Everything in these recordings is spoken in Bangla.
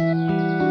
Música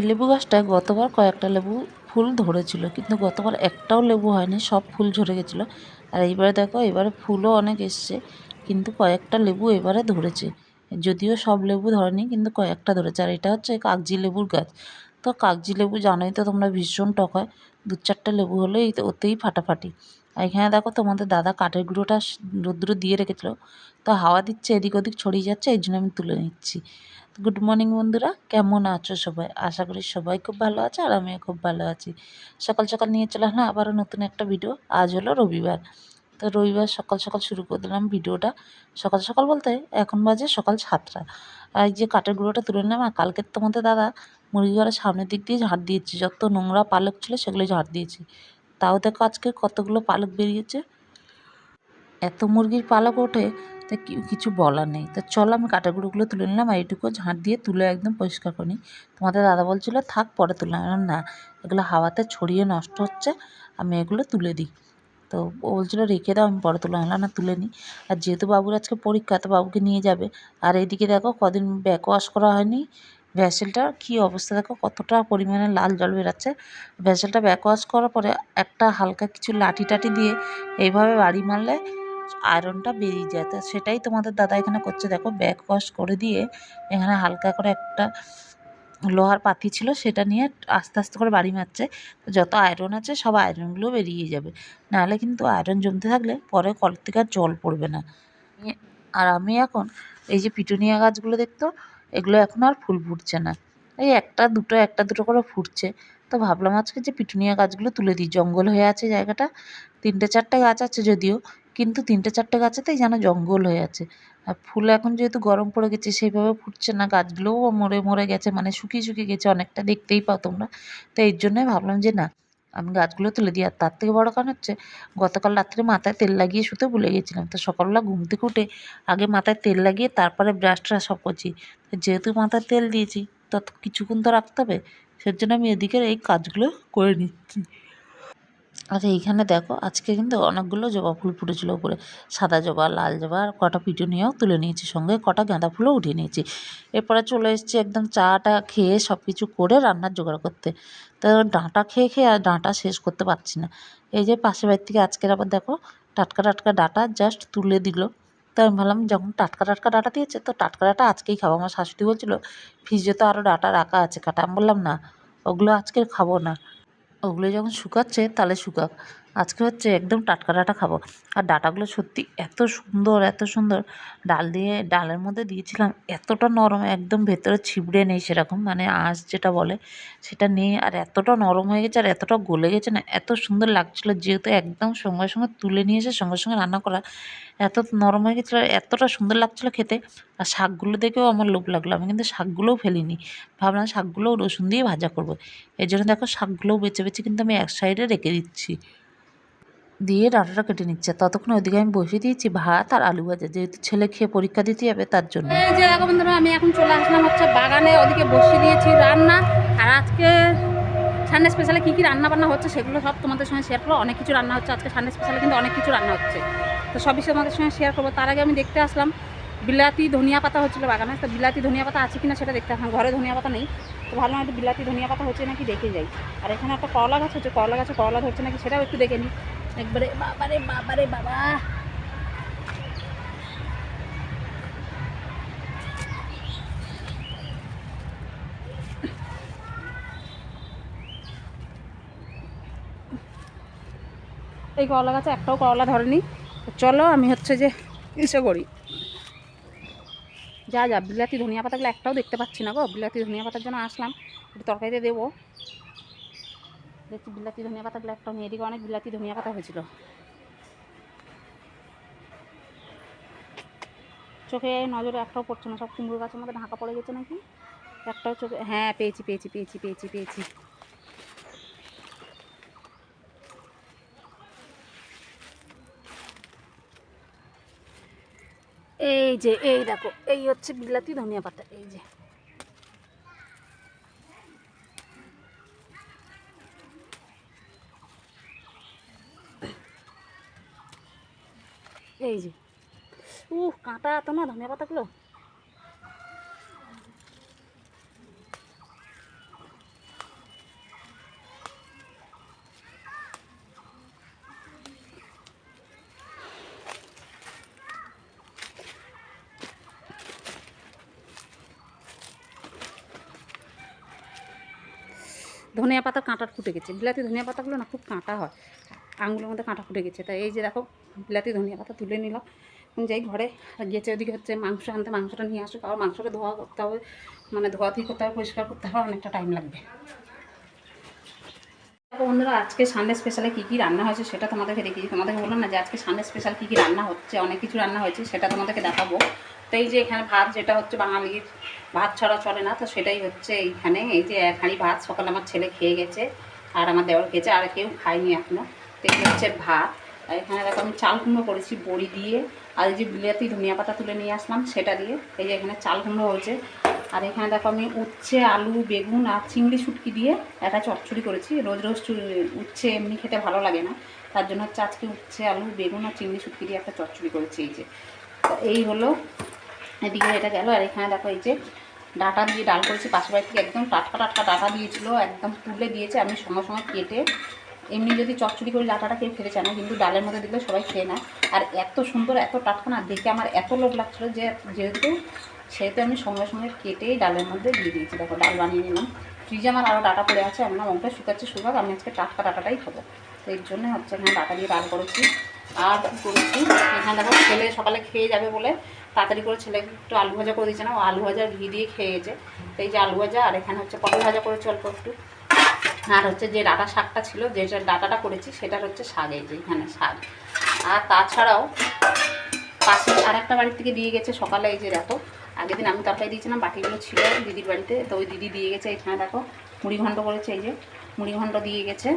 এই লেবু গাছটায় গতবার কয়েকটা লেবু ফুল ধরেছিল, কিন্তু গতবার একটাও লেবু হয়নি, সব ফুল ঝরে গেছিল। আর এইবারে দেখো এবারে ফুলও অনেক এসছে, কিন্তু কয়েকটা লেবু এবারে ধরেছে। যদিও সব লেবু ধরেনি, কিন্তু কয়েকটা ধরেছে। আর এটা হচ্ছে কাগজি লেবুর গাছ। তো কাগজি লেবু জানোই তো তোমরা, ভীষণ টক হয়। দু চারটে লেবু হলেই তো ওতেই ফাটাফাটি। আর এখানে দেখো, তোমাদের দাদা কাঠের গুঁড়োটা রৌদ্র দিয়ে রেখেছিলো। তো হাওয়া দিচ্ছে, এদিক ওদিক ছড়িয়ে যাচ্ছে, এই জন্য আমি তুলে নিচ্ছি। গুড মর্নিং বন্ধুরা। কেমন আছো সবাই? আশা করি সবাই খুব ভালো আছে আর আমিও খুব ভালো আছি। সকাল সকাল নিয়ে চলে আসলাম আবারও নতুন একটা ভিডিও আজ হলো রবিবার। তো রবিবার সকাল সকাল শুরু করে দিলাম ভিডিওটা সকাল সকাল বলতে এখন বাজে সকাল সাতটা। আর এই যে কাঠের গুঁড়োটা তুলে নিলাম, আর কালকের তো মধ্যে দাদা মুরগি ঘরের সামনের দিক দিয়ে ঝাড় দিয়েছি। যত নোংরা পালক ছিল সেগুলো ঝাড় দিয়েছি। তাও দেখো আজকে কতগুলো পালক বেরিয়েছে। এত মুরগির পালক ওঠে তা কিছু বলার নেই। তা চলো আমি কাটাগুড়োগুলো তুলে নিলাম আর এইটুকু ঝাঁট দিয়ে তুলে একদম পরিষ্কার করে তোমাদের দাদা বলছিল, থাক, পরে তুলে আমি না, এগুলো হাওয়াতে ছড়িয়ে নষ্ট হচ্ছে, আমি এগুলো তুলে দিই। তো ও বলছিল, রেখে দাও, আমি পরে তুলে আনলাম, না তুলে নিই। আর যেহেতু বাবুর আজকে পরীক্ষা, তো বাবুকে নিয়ে যাবে। আর এইদিকে দেখো, কদিন ব্যাক ওয়াশ করা হয়নি। ভ্যাসেলটার কী অবস্থা দেখো, কতটা পরিমাণে লাল জল বেরাচ্ছে। ভ্যাসেলটা ব্যাক ওয়াশ করার পরে একটা হালকা কিছু লাঠি টাঠি দিয়ে এইভাবে বাড়ি মারলে আয়রনটা বেরিয়ে যায়। তো সেটাই তোমাদের দাদা এখানে করছে। দেখো ব্যাক ওয়াশ করে দিয়ে এখানে হালকা করে একটা লোহার পাতি ছিল, সেটা নিয়ে আস্তে আস্তে করে বাড়ি মারছে। যত আয়রন আছে, সব আয়রনগুলো বেরিয়ে যাবে। নাহলে কিন্তু আয়রন জমতে থাকলে পরে কল থেকে আর জল পড়বে না। আর আমি এখন এই যে পিটুনিয়া গাছগুলো দেখতো, এগুলো এখন আর ফুল ফুটছে না। এই একটা দুটো একটা দুটো করে ফুটছে। তো ভাবলাম আজকে যে পিটুনিয়া গাছগুলো তুলে দিই। জঙ্গল হয়ে আছে জায়গাটা। তিনটে চারটে গাছ আছে যদিও। কিন্তু তিনটে চারটে গাছেতেই যেন জঙ্গল হয়ে আছে। আর ফুল এখন যেহেতু গরম পড়ে গেছে সেইভাবে ফুটছে না। গাছগুলোও মরে মরে গেছে মানে শুকিয়ে শুকিয়ে গেছে, অনেকটা দেখতেই পাও তোমরা। তো এর জন্যই ভাবলাম যে, না, আমি গাছগুলো তুলে দিই। আর তার থেকে বড় কারণ হচ্ছে, গতকাল রাত্রে মাথায় তেল লাগিয়ে শুতে ভুলে গেছিলাম। তো সকালবেলা ঘুম থেকে উঠে আগে মাথায় তেল লাগিয়ে তারপরে ব্রাশ ট্রাশ সব করছি। যেহেতু মাথায় তেল দিয়েছি, তত কিছুক্ষণ তো রাখতে হবে। সেজন্য আমি এদিকের এই কাজগুলো করে নিচ্ছি। আর এইখানে দেখো, আজকে কিন্তু অনেকগুলো জবা ফুল ফুটেছিল উপরে। সাদা জবা, লাল জবা, আর কটা পিটুনিয়াও তুলে নিয়েছি, সঙ্গে কটা গাঁদা ফুলও উঠিয়ে নিয়েছি। এরপরে চলে এসেছি একদম চাটা খেয়ে সব কিছু করে রান্নার জোগাড় করতে। তো ডাঁটা খেয়ে খেয়ে আর ডাঁটা শেষ করতে পারছি না। এই যে পাশের বাড়ির থেকে আজকের আবার দেখো, টাটকা টাটকা ডাঁটা জাস্ট তুলে দিল। তো আমি ভাবলাম, যখন টাটকা টাটকা ডাঁটা দিয়েছে, তো টাটকা ডাঁটা আজকেই খাব। আমার শাশুড়ি বলছিল, ফ্রিজে তো আরও ডাঁটা রাখা আছে, কাটা? আমি বললাম, না, ওগুলো আজকে খাব না। ওগুলো যখন শুকাচ্ছে তাহলে শুকাক। আজকে হচ্ছে একদম টাটকা ডাঁটা খাব। আর ডাঁটাগুলো সত্যি এত সুন্দর এত সুন্দর। ডাল দিয়ে, ডালের মধ্যে দিয়েছিলাম, এতটা নরম, একদম ভেতরে ছিবড়ে নেই সেরকম। মানে আঁশ যেটা বলে সেটা নেই। আর এতটা নরম হয়ে গেছে আর এতটা গলে গেছে না, এত সুন্দর লাগছিল যেহেতু একদম সঙ্গে সঙ্গে তুলে নিয়ে এসে সঙ্গে সঙ্গে রান্না করা। এত নরম হয়ে গেছিল, এতটা সুন্দর লাগছিল খেতে। আর শাকগুলো দেখেও আমার লোভ লাগল। আমি কিন্তু শাকগুলোও ফেলিনি। ভাবলাম শাকগুলোও রসুন দিয়ে ভাজা করব। এই জন্য দেখো শাকগুলোও বেছে বেছে কিন্তু আমি এক সাইডে রেখে দিচ্ছি। দিয়ে ডাঁটাটা কেটে নিচ্ছে। ততক্ষণ ওইদিকে আমি বসিয়ে দিয়েছি ভাত আর আলু ভাজা। যেহেতু ছেলে খেয়ে পরীক্ষা দিতে যাবে তার জন্য। এই যে আমি এখন চলে আসলাম হচ্ছে বাগানে। ওদিকে বসিয়ে দিয়েছি রান্না। আর আজকে সানডে স্পেশালে কী কী রান্না বান্না হচ্ছে সেগুলো সব তোমাদের সঙ্গে শেয়ার করব। অনেক কিছু রান্না হচ্ছে আজকে সানডে স্পেশালে, কিন্তু অনেক কিছু রান্না হচ্ছে। তো সবই তোমাদের সঙ্গে শেয়ার করব। তার আগে আমি দেখতে আসলাম, বিলাতি ধনিয়া পাতা হচ্ছিল বাগানে। তো বিলাতি ধনিয়া পাতা আছে কিনা সেটা দেখতে আসলাম। ঘরে ধনিয়া পাতা নেই। তো ভালো একটু বিলাতি ধনিয়া পাতা হচ্ছে নাকি দেখে যাই। আর এখানে একটা করলা গাছ হচ্ছে। করলা গাছে করলা ধরছে নাকি সেটাও একটু দেখে নিই। একবারে বাবারে বাবারে বাবা এই করলা গাছে একটাও করলা ধরেনি। চলো আমি হচ্ছে যে ইসে করি। যা যা, বিলাতি ধনিয়া পাতাগুলো একটাও দেখতে পাচ্ছি না গো। বিলাতি ধনিয়া পাতার জন্য আসলাম। তরকারিতে দেবো। দেখছি বিলাতি ধনিয়া পাতাগুলো একটাও নেই এদিকে অনেক বিলাতি ধনিয়া পাতা হয়েছিল। চোখে নজরে একটাও পড়ছে না, সব কুমড়ো গাছের মধ্যে ঢাকা পড়ে গেছে নাকি? একটাও চোখে হ্যাঁ পেয়েছি পেয়েছি পেয়েছি পেয়েছি পেয়েছি। এই যে, এই দেখো, এই হচ্ছে বিলাতি ধনিয়া পাতা, এই যে। এই যে। উহ, কাঁটা তো না ধনিয়া পাতাগুলো। ধনিয়া পাতা কাঁটা ফুটে গেছে। বিলাতি ধনিয়া পাতাগুলো না খুব কাঁটা হয়। আঙুলের মধ্যে কাঁটা ফুটে গেছে। তাই এই যে দেখো, বিলাতি ধনিয়া পাতা তুলে নিলাম। যাই ঘরে গেছে ওদিকে হচ্ছে মাংস আনতে, মাংসটা নিয়ে আসুক। আর মাংসটা ধোয়া করতে হবে মানে ধোয়াধুয়ি করতে হবে, পরিষ্কার করতে হবে, অনেকটা টাইম লাগবে। দেখো বন্ধুরা, আজকে সানডে স্পেশালে কী কী রান্না হয়েছে সেটা তোমাদেরকে দেখিয়েছি তোমাদেরকে বললাম না যে আজকে সানডে স্পেশাল কী কী রান্না হচ্ছে, অনেক কিছু রান্না হয়েছে, সেটা তোমাদেরকে দেখাবো। তো এই যে এখানে ভাত, যেটা হচ্ছে বাঙালির ভাত ছাড়া চলে না, তো সেটাই হচ্ছে এইখানে। এই যে এক হাঁড়ি ভাত, সকালে আমার ছেলে খেয়ে গেছে, আর আমার দেওয়ার খেয়েছে, আর কেউ খায়নি এখনও তো হচ্ছে ভাত। আর এখানে দেখো আমি চাল কুমড়ো করেছি, বড়ি দিয়ে। আর এই যে বিলাতি ধনিয়া পাতা তুলে নিয়ে আসলাম, সেটা দিয়ে। এই যে এখানে চাল কুমড়ো হয়েছে। আর এখানে দেখো আমি উচ্ছে, আলু, বেগুন আর চিংড়ি শুটকি দিয়ে একটা চচ্চড়ি করেছি। রোজ রোজ উচ্ছে এমনি খেতে ভালো লাগে না। তার জন্য হচ্ছে আজকে উচ্ছে, আলু, বেগুন আর চিংড়ি শুটকি দিয়ে একটা চচ্চড়ি করেছি এই যে। এই হলো, এদিকে এটা গেল। আর এখানে দেখো এই যে ডাটা দিয়ে ডাল করেছি। পাশের বাড়ি থেকে একদম টাটকা টাটকা ডাটা দিয়েছিলো, একদম তুলে দিয়েছে। আমি সঙ্গে সঙ্গে কেটে এমনি যদি চচ্চড়ি করে ডাটাটা কেউ খেতে চায় না, কিন্তু ডালের মধ্যে দিলে সবাই খেয়ে নেয়। আর এত সুন্দর, এত টাটকা না, দেখে আমার এত লোভ লাগছিল যে যেহেতু সেহেতু আমি সঙ্গে সঙ্গে কেটেই ডালের মধ্যে দিয়ে দিয়েছি। দেখো, ডাল বানিয়ে নিলাম। ফ্রিজে আমার আরও ডাটা পড়ে আছে, আমরা অঙ্কটা শুকাচ্ছে শুকাক, আমি আজকে টাটকা ডাটাটাই খাব। তো এর জন্য হচ্ছে এখানে ডাটা দিয়ে ডাল করেছি। আর করেছি? এখানে দেখো, ছেলে সকালে খেয়ে যাবে বলে তাড়াতাড়ি করে ছেলেকে একটু আলু ভাজা করে দিয়েছে না, ও আলু ভাজা ঘি দিয়ে খেয়েছে। তো এই যে আলু ভাজা, আর এখানে হচ্ছে পটল ভাজা করেছি অল্প একটু। আর হচ্ছে যে ডাটা শাকটা ছিল যেটা ডাটাটা করেছি সেটার হচ্ছে শাক, এই যে এখানে শাক। আর তাছাড়াও পাশে আর একটা বাড়ির থেকে দিয়ে গেছে সকালে, এই যে দেখো, আগের দিন আমি তরকারি দিয়েছিলাম, বাকিগুলো ছিল দিদির বাড়িতে, তো ওই দিদি দিয়ে গেছে এখানে দেখো, মুড়ি ঘন্ট করেছে, এই যে মুড়ি ঘন্ট দিয়ে গেছে।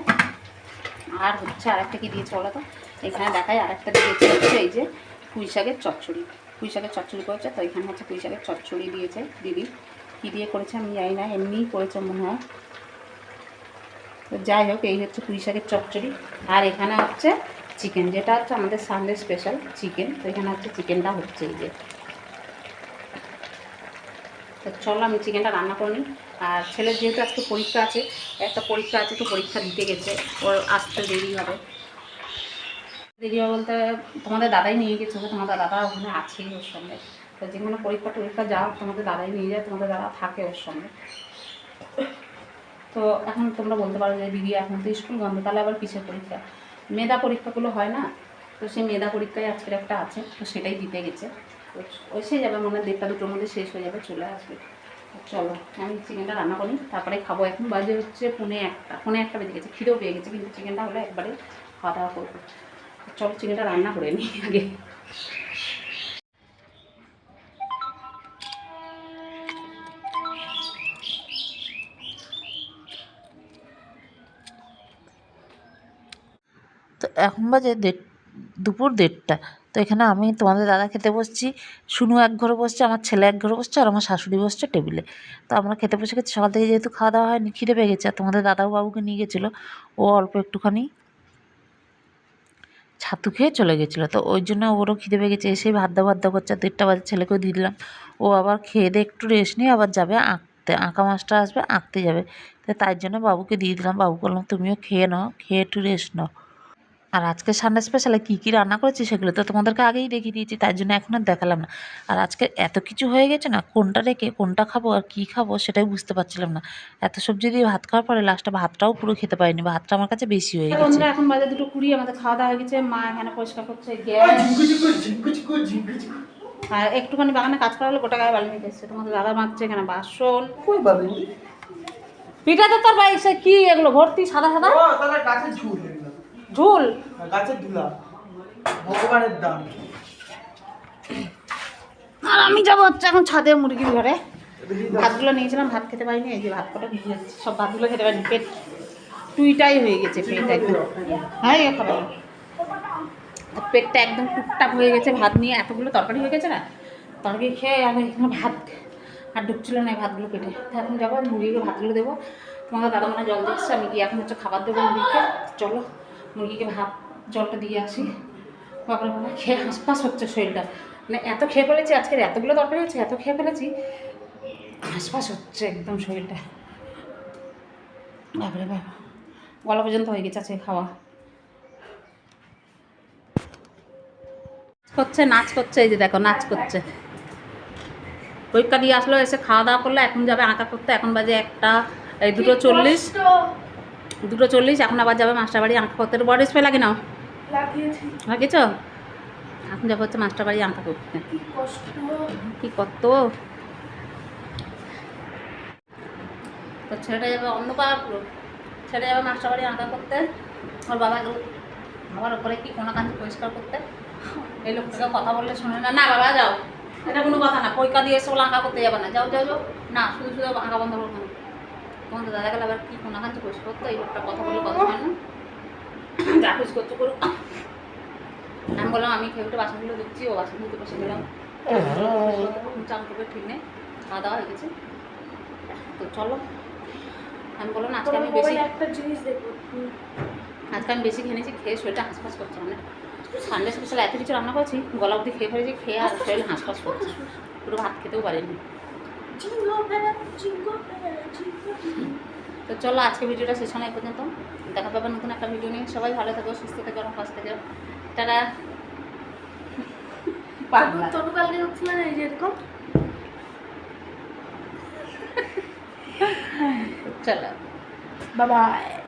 আর হচ্ছে আরেকটা কি দিয়েছে বলো তো? এখানে দেখায় আরেকটা দিয়েছে হচ্ছে এই যে পুঁই শাকের চচ্চড়ি। পুঁই শাকের চচ্চড়ি করেছে, তো এখানে হচ্ছে পুঁই শাকের চচ্চড়ি দিয়েছে দিদি। কী দিয়ে করেছে আমি জানি না, এমনিই করেছে মনে হয়। তো যাই হোক, এই হচ্ছে পুঁই শাকের চচ্চড়ি। আর এখানে হচ্ছে চিকেন যেটা হচ্ছে আমাদের সানডে স্পেশাল চিকেন তো এখানে হচ্ছে চিকেনটা হচ্ছে এই যে। তো চলো, আমি চিকেনটা রান্না করে নিই। আর ছেলের যেহেতু আজকে পরীক্ষা আছে, একটা পরীক্ষা আছে তো পরীক্ষা দিতে গেছে ওর আসতে দেরি হবে। দেরি হবে বলতে তোমাদের দাদাই নিয়ে গেছে তোমাদের দাদা ওখানে আছেই ওর সঙ্গে। তো যেখানে পরীক্ষা টরীক্ষা যাও, তোমাদের দাদাই নিয়ে যায়, তোমাদের দাদা থাকে ওর সঙ্গে। তো এখন তোমরা বলতে পারো যে দিদি এখন তো স্কুল বন্ধ, তাহলে আবার কিসের পরীক্ষা? মেধা পরীক্ষাগুলো হয় না? তো সেই মেধা পরীক্ষায় আজকের একটা আছে, তো সেটাই দিতে গেছে। তো এসে যাবে মনে হয় দেড়টা দুটোর মধ্যে শেষ হয়ে যাবে, চলে আসবে। চলো, আমি চিকেনটা রান্না করি, তারপরে খাব। এখন বাজে হচ্ছে পুনে একটা পুনে একটা বেজে গেছে, খিদেও পেয়ে গেছে, কিন্তু চিকেনটা হলে একবারে খাওয়া দাওয়া করব। চলো, চিকেনটা রান্না করে নিই আগে। এখন বাজে দেড়, দুপুর দেড়টা। তো এখানে আমি তোমাদের দাদা খেতে বসছি শুনু এক ঘরে বসছে, আমার ছেলে এক ঘরে বসছে, আর আমার শাশুড়ি বসছে টেবিলে। তো আমরা খেতে বসে গেছি, সকাল থেকে যেহেতু খাওয়া দাওয়া হয়নি, খিদে পেয়ে গেছে, আর তোমাদের দাদাও বাবুকে নিয়ে গেছিল, ও অল্প একটুখানি ছাতু খেয়ে চলে গেছিল। তো ওই জন্য ওরও খিদে পেয়ে গেছে, এসেই ভাদ্দা ভাদ্দা করছে দেড়টা বাজে ছেলেকেও দিয়ে দিলাম। ও আবার খেয়ে দিয়ে একটু রেস্ট নিয়ে আবার যাবে আঁকতে, আঁকা মাছটা আসবে, আঁকতে যাবে। তো তাই জন্য বাবুকে দিয়ে দিলাম, বাবু বললাম তুমিও খেয়ে নাও, খেয়ে একটু রেস্ট নাও। আর আজকে সানডে স্পেশালে কী কী রান্না করেছি সেগুলো তো তোমাদেরকে আগেই দেখিয়ে দিয়েছি তাই জন্য এখন আর দেখালাম না। আর আজকে এত কিছু হয়ে গেছে না কোনটা রেখে কোনটা খাব আর কী খাব সেটাই বুঝতে পারছিলাম না। এত সবজি দিয়ে ভাত খাওয়ার পরে লাস্টে ভাতটাও পুরো খেতে পারিনি ভাতটা আমার কাছে বেশি হয়ে গেছে। বন্ধুরা এখন বাজে দুটো কুড়ি আমাদের খাওয়া দাওয়া হয়ে গেছে মা এখানে পরিষ্কার করছে গ্যাস। আর একটুখানি বাগানে কাজ করা হলে গোটা গায়ে বালি নিয়ে তোমাদের দাদা মারছে এখানে বাসন। কই পাবে পিঠা তো তোর বাইক কি এগুলো ভর্তি সাদা সাদা? ও তাহলে গাছের ঝুল। ঝুল গাছের ধুলা ভগবানের দান। আর আমি যাব হচ্ছে এখন ছাদে মুরগির ঘরে। ভাতগুলো নিয়েছিলাম ভাত খেতে পারিনি এই যে ভাত কটা সব ভাতগুলো খেতে পারিনি পেট টুইটাই হয়ে গেছে পেট একদম। হ্যাঁ এ খাবে না। আর পেটটা একদম টুকটাক হয়ে গেছে ভাত নিয়ে এতগুলো তরকারি হয়ে গেছে না? তরকারি খেয়ে আমি এখানে ভাত আর ঢুকছিল না ভাতগুলো পেটে। তো এখন যাব মুরগিকে ভাতগুলো দেবো। তোমাদের দাদা মানে জল দিচ্ছে আমি গিয়ে এখন হচ্ছে খাবার দেবো মুরগিকে। চলো। মুরগিকে ভাত জলটা দিয়ে আসি। বাপরে বাবা, খেয়ে হাঁসফাঁস হচ্ছে শরীরটা। মানে এত খেয়ে ফেলেছি, আজকের এতগুলো দরকার হচ্ছে এত খেয়ে ফেলেছি, হাঁসফাঁস হচ্ছে একদম শরীরটা। বাপরে বাবা, গলা পর্যন্ত হয়ে গেছে আজকে খাওয়া। করছে নাচ করছে, এই যে দেখো, নাচ করছে। পরীক্ষা দিয়ে আসলো, এসে খাওয়া দাওয়া করল, এখন যাবে আঁকা করতে, এখন বাজে একটা, এই দুটো চল্লিশ। দুটো চল্লিশ এখন আবার যাবে মাস্টার বাড়ি আঁকা করতে বড় স্প্রে লাগে নাও। লাগিয়েছ। এখন যাব হচ্ছে মাস্টার বাড়ি আঁকা করতে কি কত তো ছেলেটা যাবে অন্য পাড়াগুলো। ছেলে যাবে মাস্টার বাড়ি আঁকা করতে ওর বাবা আবার ওপরে কি কোনো কাজ পরিষ্কার করতে? এই লোকটাকে কথা বললে শুনে না। না বাবা যাও। এটা কোনো কথা না। পরীক্ষা দিয়ে এসে বলে আঁকা করতে যাবে না। যাও যাও যাও না শুধু শুধু আঁকা বন্ধ করব না তোমাদের দাদা গেলে আবার কি কোনো কাজ পরিষ্কার করতো এই লোকটা কথা বলে কথা হয় না। যা কিছু করতে করুক। আমি বললাম আমি খেয়ে উঠে বাসনগুলো দিচ্ছি ও বাসন ধুতে বসে গেলাম। চান করবে ঠিক নেই খাওয়া দাওয়া হয়ে গেছে। তো চলো। আমি বললাম আজকে আমি বেশি একটা জিনিস দেখো আজকে আমি বেশি খেয়ে নিয়েছি খেয়ে শরীরটা হাঁসফাঁস করছে মানে। সানডে স্পেশাল এত কিছু রান্না করছি গলা অবধি খেয়ে ফেলেছি খেয়ে আর শরীর হাঁসফাঁস করছে। পুরো ভাত খেতেও পারিনি। তো চলো আজকে ভিডিওটা শেষ হয় পর্যন্ত। দেখা পাবে নতুন একটা ভিডিও নিয়ে। সবাই ভালো থাকো সুস্থ থাকো আমার কাছ থেকে। তারা তনু কালকে হচ্ছিল না এই যে এরকম? চলো। বাবাই।